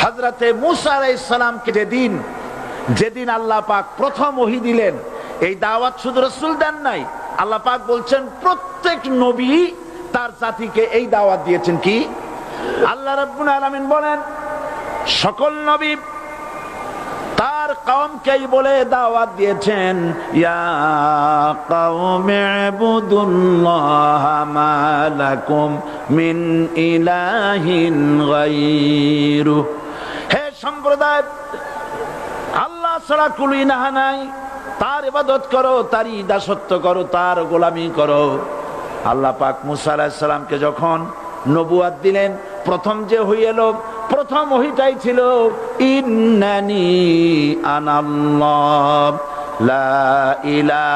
হজরতে মুসা আলাইসালামকে যেদিন যেদিন আল্লাহ পাক প্রথম ওহি দিলেন, এই দাওয়াত শুধু রসুল দেন নাই, আল্লাহ পাক বলছেন প্রত্যেক নবী তার জাতিকে এই দাওয়াত দিয়েছেন কি? আল্লাহ রাব্বুল আলামিন বলেন, সকল নবী তার কওমকেই বলে দাওয়াত দিয়েছেন, ইয়া মিন ইলাহিন গায়রু হে সম্প্রদায়। আল্লাহ ছাড়া কুলি নাহা নাই। তার ইবাদত করো, তারই দাসত্ব করো, তার গোলামি করো। আল্লাহ পাক মুসা আলাহিসাল্লামকে যখন নবুয়াদ দিলেন, প্রথম যে হইল প্রথম ওহিটাই ছিল, ইন্নানি আনাল্লাহ। লা ইল্লা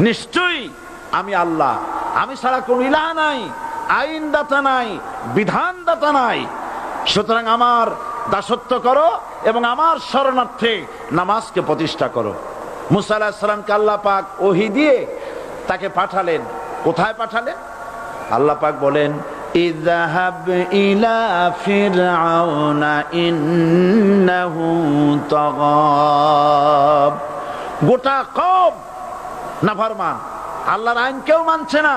নিশ্চয়ই আমি আল্লাহ। আমি ছাড়া কোন ইলাহ নাই আইন দাতা নাই বিধান দাতা নাই। সুতরাং আমার দাসত্ব করো এবং আমার শরণার্থে নামাজকে প্রতিষ্ঠা করো। মুসা আলাহিসাল্লামকে আল্লাহ পাক ওহি দিয়ে তাকে পাঠালেন। কোথায় পাঠালেন? আল্লাহ পাক বলেন, ইযহাব ইলা ফিরআউনা ইন্নাহু তাগাব। গোটা কম নাফরমান, আল্লাহর আইন কেউ মানছে না।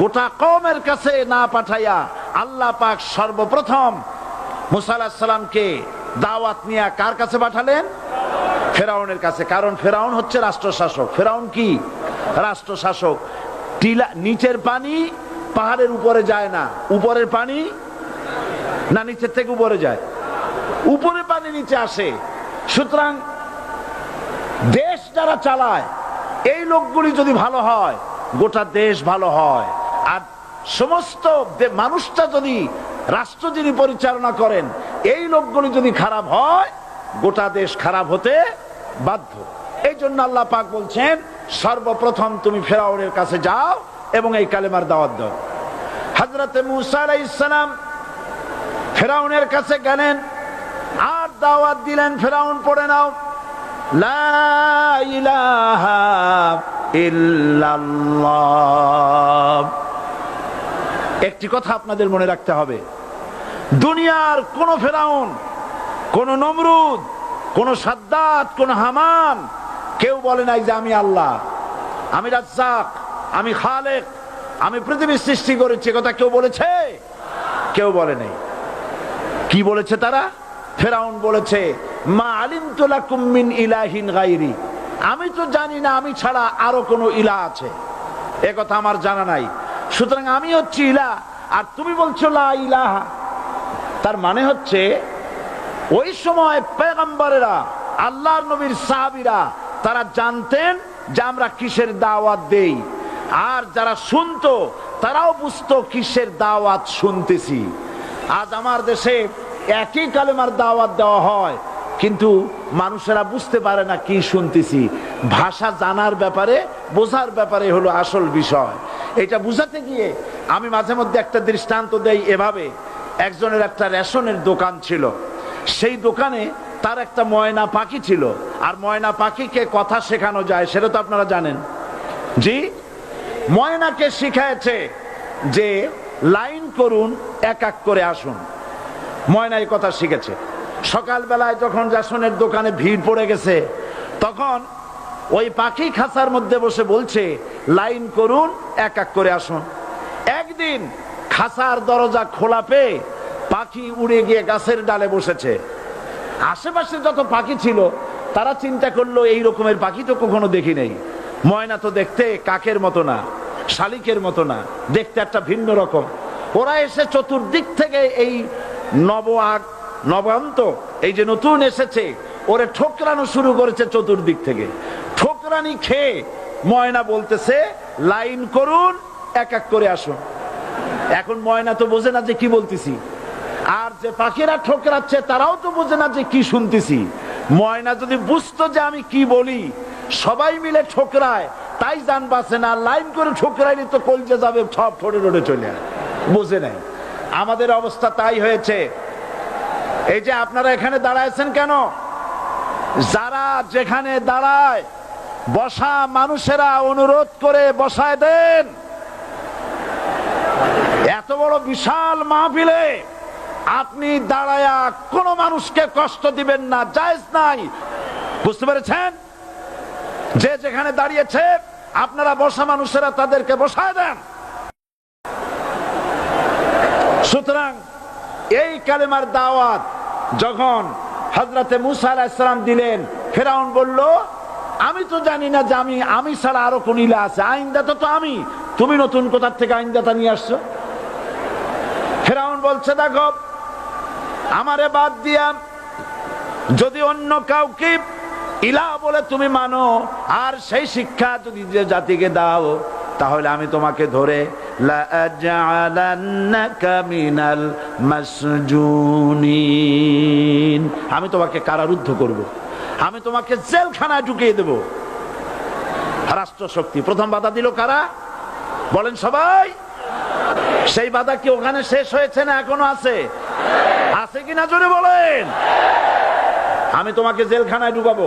গোটা কমের কাছে না পাঠাইয়া আল্লাহ পাক সর্বপ্রথম মুসা সালামকে দাওয়াত নিয়ে কার কাছে পাঠালেন? ফেরাউনের কাছে। কারণ ফেরাউন হচ্ছে রাষ্ট্র শাসক ফেরাউন কি? রাষ্ট্র শাসক টিলা নিচের পানি পাহাড়ের উপরে যায় না। উপরের পানি? না, নিচের থেকে উপরে যায়। উপরে পানি নিচে আসে। সুতরাং দেশ যারা চালায়, এই লোকগুলি যদি ভালো হয়, গোটা দেশ ভালো হয়। আর সমস্ত মানুষটা যদি রাষ্ট্র যিনি পরিচালনা করেন, এই লোকগুলি যদি খারাপ হয়, গোটা দেশ খারাপ হতে বাধ্য। এই জন্য আল্লাহ পাক বলছেন, সর্বপ্রথম তুমি ফেরাউনের কাছে যাও এবং এই কালেমার দাওয়াত দাও। হজরত মুসা আলাইসালাম ফেরাউনের কাছে গেলেন, আর দাওয়াত দিলেন, ফেরাউন পড়ে নাও একটি কথা আপনাদের মনে রাখতে হবে, দুনিয়ার কোন ফেরাউন, কোন নমরুদ, কোন সাদ্দাত, কোন হামান, কেউ বলে নাই যে আমি আল্লাহ, আমি রাজ্জাক। আমি খালেক, আমি পৃথিবীর সৃষ্টি করেছি কথা কেউ বলেছে? কেউ বলে নাই। কি বলেছে তারা? ফেরাউন বলেছে, মা আলিম তোলা কুম্মিন ইলাহিন গাইরি আমি তো জানি না, আমি ছাড়া আরও কোনো ইলা আছে। এ কথা আমার জানা নাই। সুতরাং আমি হচ্ছি ইলা, আর তুমি বলছো লা ইলাহা। তার মানে হচ্ছে, ওই সময় পেগম্বরেরা আল্লাহ নবীর সাহাবিরা, তারা জানতেন যে আমরা কিসের দাওয়াত দেই। আর যারা শুনতো, তারাও বুঝতো কিসের দাওয়াত শুনতেছি। আজ আমার দেশে একই কালেমার দাওয়াত দেওয়া হয়, কিন্তু মানুষেরা বুঝতে পারে না কি শুনতেছি। ভাষা জানার ব্যাপারে, বোঝার ব্যাপারে হলো আসল বিষয়। এটা বুঝাতে গিয়ে আমি মাঝে মধ্যে একটা দৃষ্টান্ত দেই এভাবে। একজনের একটা রেশনের দোকান ছিল। সেই দোকানে তার একটা ময়না পাখি ছিল। আর ময়না পাখিকে কথা শেখানো যায়, সেটা তো আপনারা জানেন। জি? ময়নাকে শিখাইছে যে লাইন করুন এক এক করে আসুন। ময়না এই কথা শিখেছে। সকালবেলায় যখন রেশনের দোকানে ভিড় পড়ে গেছে, তখন ওই পাখি খাঁচার মধ্যে বসে বলছে, লাইন করুন এক এক করে আসুন। একদিন খাঁচার দরজা খোলা পেয়ে পাখি উড়ে গিয়ে গাছের ডালে বসেছে। আশেপাশে যত পাখি ছিল, তারা চিন্তা করল, এই রকমের পাখি তো কখনো দেখি নেই। ময়না তো দেখতে কাকের মতো না, শালিকের মতো না, দেখতে একটা ভিন্ন রকম। ওরা এসে চতুর্দিক থেকে এই নব আগ, নবান্ত, এই যে নতুন এসেছে, ওরে ঠোকরানো শুরু করেছে চতুর্দিক থেকে। ঠোকরানি খেয়ে ময়না বলতেছে, লাইন করুন, এক এক করে আসুন। এখন ময়না তো বোঝে না যে কি বলতেছি। আর যে পাখিরা ঠোকরাচ্ছে, তারাও তো বোঝে না যে কি শুনতেছি। ময়না যদি বুঝতো যে আমি কি বলি সবাই মিলে ঠোকরায়। তাই জান বাসে না, লাইন করে ঠোকরাইলে তো কলজে যাবে সব ঠোঁটে রোডে চলে। বোঝে নাই। আমাদের অবস্থা তাই হয়েছে। এই যে আপনারা এখানে দাঁড়াইছেন কেন? যারা যেখানে দাঁড়ায়, বসা মানুষেরা অনুরোধ করে বসায় দেন। এত বড় বিশাল মাহফিলে আপনি দাঁড়ায়া কোন মানুষকে কষ্ট দিবেন না, জায়েজ নাই। বুঝতে পেরেছেন? যে যেখানে দাঁড়িয়েছে, আপনারা বসা মানুষেরা তাদেরকে বসায় দেন। সুতরাং এই কালেমার দাওয়াত যখন হজরতে মুসা আলাহিসাম দিলেন, ফেরাউন বলল, আমি তো জানি না যে আমি আমি ছাড়া আরও কোন ইলা আছে। আইনদাতা তো আমি। তুমি নতুন কোথার থেকে আইনদাতা নিয়ে আসছো? ফেরাউন বলছে, দেখো, আমারে বাদ দিয়া যদি অন্য কাউকে ইলা বলে তুমি মানো, আর সেই শিক্ষা যদি যে জাতিকে দাও, তাহলে আমি তোমাকে ধরে আমি তোমাকে কারারুদ্ধ করব। আমি তোমাকে জেলখানায় ঢুকিয়ে দেব। রাষ্ট্র শক্তি প্রথম বাধা দিল কারা? বলেন সবাই। সেই বাধা কি ওখানে শেষ হয়েছে না এখনও আছে? আছে কিনা জোরে বলেন। আমি তোমাকে জেলখানায় ঢুকাবো।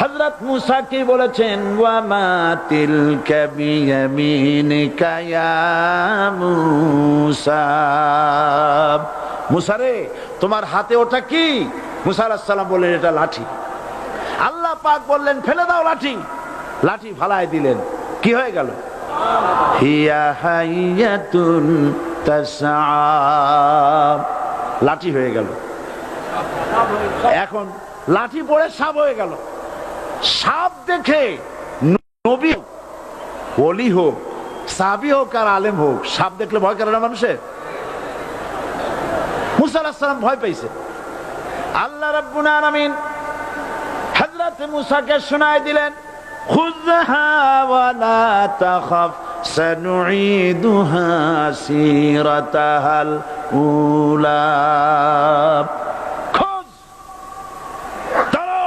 হযরত মুসা কি বলেছেন? ওয়া মা তিলকা বিয়ামিনিকা ইয়া মুসা। মুসা রে, তোমার হাতে ওটা কি? মুসা আলাইহিস সালাম বললেন, এটা লাঠি। আল্লাহ পাক বললেন, ফেলে দাও লাঠি। লাঠি ফালায় দিলেন। কি হয়ে গেল? হিয়া লাঠি হয়ে গেল। এখন লাঠি পড়ে সাপ হয়ে গেল। সাপ দেখে নবী ওলি হোক, সাবি হোক আর আলেম হোক, সাপ দেখলে ভয় করে না মানুষের? ভয় পাইছে। আল্লাহ রাব্বুল আলামিন হযরত মুসাকে শোনায় দিলেন, খুযহা ওয়ালা তাখাফ, সানুঈদুহা সিরাতাহাল উলা খোঁজ ধরো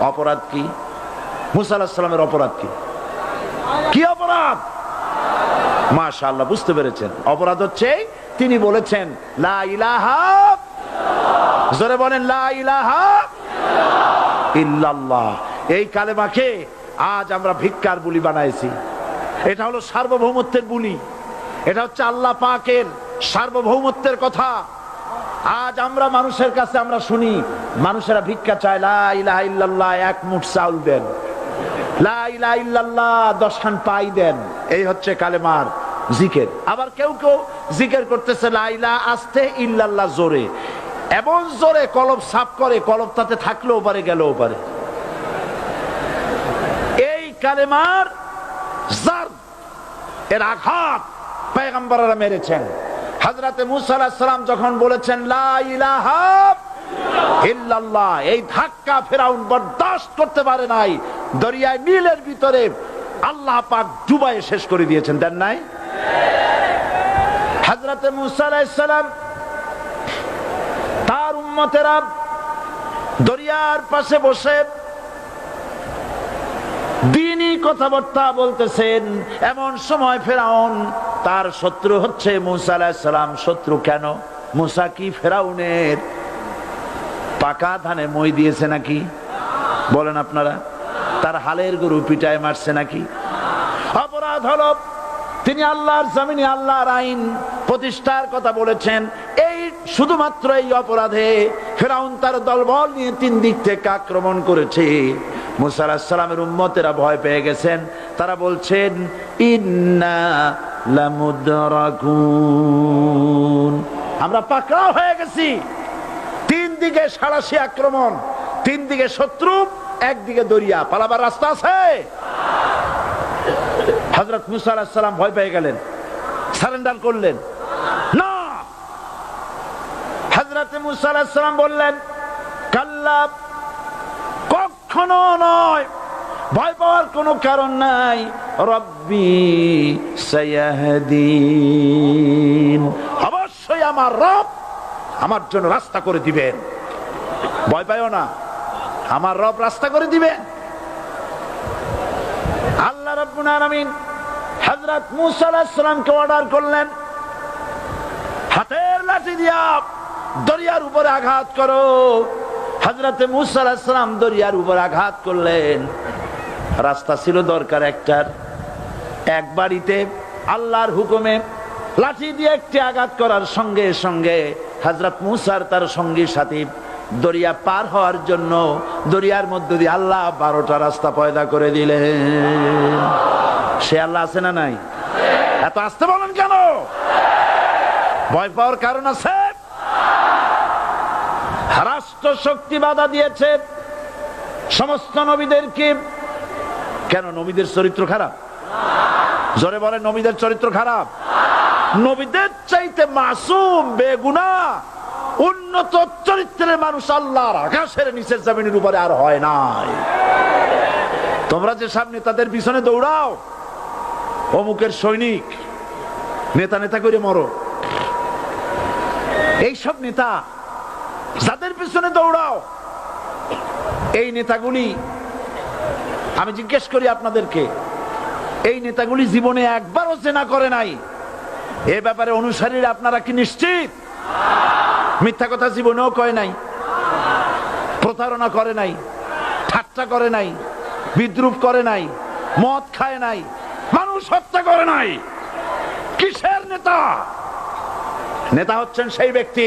অপরাধ কি? মুসাল্লাহামের অপরাধ কি? কি অপরাধ? মাশাআল্লাহ, বুঝতে পেরেছেন। অপরাধ হচ্ছে, তিনি বলেছেন জোরে বলেন, লা ইলাহা এই কালেমাকে আজ আমরা ভিক্ষার বুলি বানাইছি। এটা হলো সার্বভৌমত্বের বুলি। এটা হচ্ছে আল্লাহ পাকের সার্বভৌমত্বের কথা। আজ আমরা মানুষের কাছে আমরা শুনি, মানুষেরা ভিক্ষা চায়, লা ইলাহা এক মুঠ চাউল দেন। দশখান পাই দেন। এই হচ্ছে কালেমার জিকের। আবার কেউ কেউ জিকের করতেছে, লা ইলাহা আস্তে ইল্লাল্লাহ জোরে। এমন জোরে কলব সাফ করে, কলব তাতে থাকলেও পারে, গেলেও পারে। এই কালেমার জার, এর আঘাত পেগম্বররা মেরেছেন। হাজরাতে মুসা আলাইহিস সালাম যখন বলেছেন এই ধাক্কা ফেরাউন বরদাস্ত করতে পারে নাই। দরিয়ায় নীলের ভিতরে আল্লাহ পাক ডুবাই শেষ করে দিয়েছেন, দেন নাই? হাজরাতে মুসা আলাইহিস সালাম, তার উম্মতেরা দরিয়ার পাশে বসে কথাবার্তা বলতেছেন, এমন সময় ফেরাউন, তার শত্রু হচ্ছে মুসা আলাহিসাল্লাম শত্রু কেন? মুসা কি ফেরাউনের পাকা ধানে মই দিয়েছে নাকি? বলেন আপনারা। তার হালের গরু পিটায় মারছে নাকি? অপরাধ হলো, তিনি আল্লাহর জমিনে আল্লাহর আইন প্রতিষ্ঠার কথা বলেছেন। এই শুধুমাত্র এই অপরাধে ফেরাউন তার দলবল নিয়ে তিন দিক থেকে আক্রমণ করেছে। মুসা আলাহিসাল্লামের উম্মতেরা ভয় পেয়ে গেছেন। তারা বলছেন, ইন্না আমরা পাকড়াও হয়ে গেছি। তিন দিকে সাড়াশি আক্রমণ, তিন দিকে শত্রু একদিকে দরিয়া। পালাবার রাস্তা আছে? হজরত মুসা ভয় পেয়ে গেলেন, সারেন্ডার করলেন। না! হজরত মুসা বললেন, কাল্লা কখনো নয়। ভয় পাওয়ার কোনো কারণ নাই। রব্বি সায়াহদিন। অবশ্যই আমার রব আমার জন্য রাস্তা করে দিবেন। ভয় পাইও না। আমার রব রাস্তা করে দিবেন। আল্লাহ রব্বুল আলামিন হযরত মূসা আলাইহিস সালামকে অর্ডার করলেন। হাতের লাঠি দিয়া দরিয়ার উপরে আঘাত করো। হযরতে মূসা আলাইহিস সালাম দরিয়ার উপর আঘাত করলেন। রাস্তা ছিল দরকার একটার। এক বাড়িতে আল্লাহর হুকুমে লাঠি দিয়ে একটি আঘাত করার সঙ্গে সঙ্গে হযরত মুসার তার সঙ্গী সাথী দরিয়া পার হওয়ার জন্য দরিয়ার মধ্য দিয়ে আল্লাহ বারোটা রাস্তা পয়দা করে দিলেন। সে আল্লাহ আছে না নাই? এত আসতে বলেন কেন? ভয় পাওয়ার কারণ আছে? রাষ্ট্র শক্তি বাধা দিয়েছে। সমস্ত নবীদেরকে। কেন নবীদের চরিত্র খারাপ? জোরে বলে নবীদের চরিত্র খারাপ। নবীদের চাইতে মাসুম, বেগুনা, উন্নত চরিত্রের মানুষ আল্লাহর আকাশের নিচের জমিনের উপরে আর হয় নাই। তোমরা যে সামনে তাদের পিছনে দৌড়াও, অমুকের সৈনিক নেতা নেতা করে মরো। এইসব নেতা যাদের পিছনে দৌড়াও, এই নেতাগুলি, আমি জিজ্ঞেস করি আপনাদেরকে, এই নেতাগুলি জীবনে একবারও চেনা করে নাই। এ ব্যাপারে অনুসারীরা আপনারা কি নিশ্চিত? মিথ্যা কথা জীবনেও কয় নাই, প্রতারণা করে নাই, ঠাট্টা করে নাই, বিদ্রুপ করে নাই, মদ খায় নাই, মানুষ হত্যা করে নাই। কিসের নেতা? নেতা হচ্ছেন সেই ব্যক্তি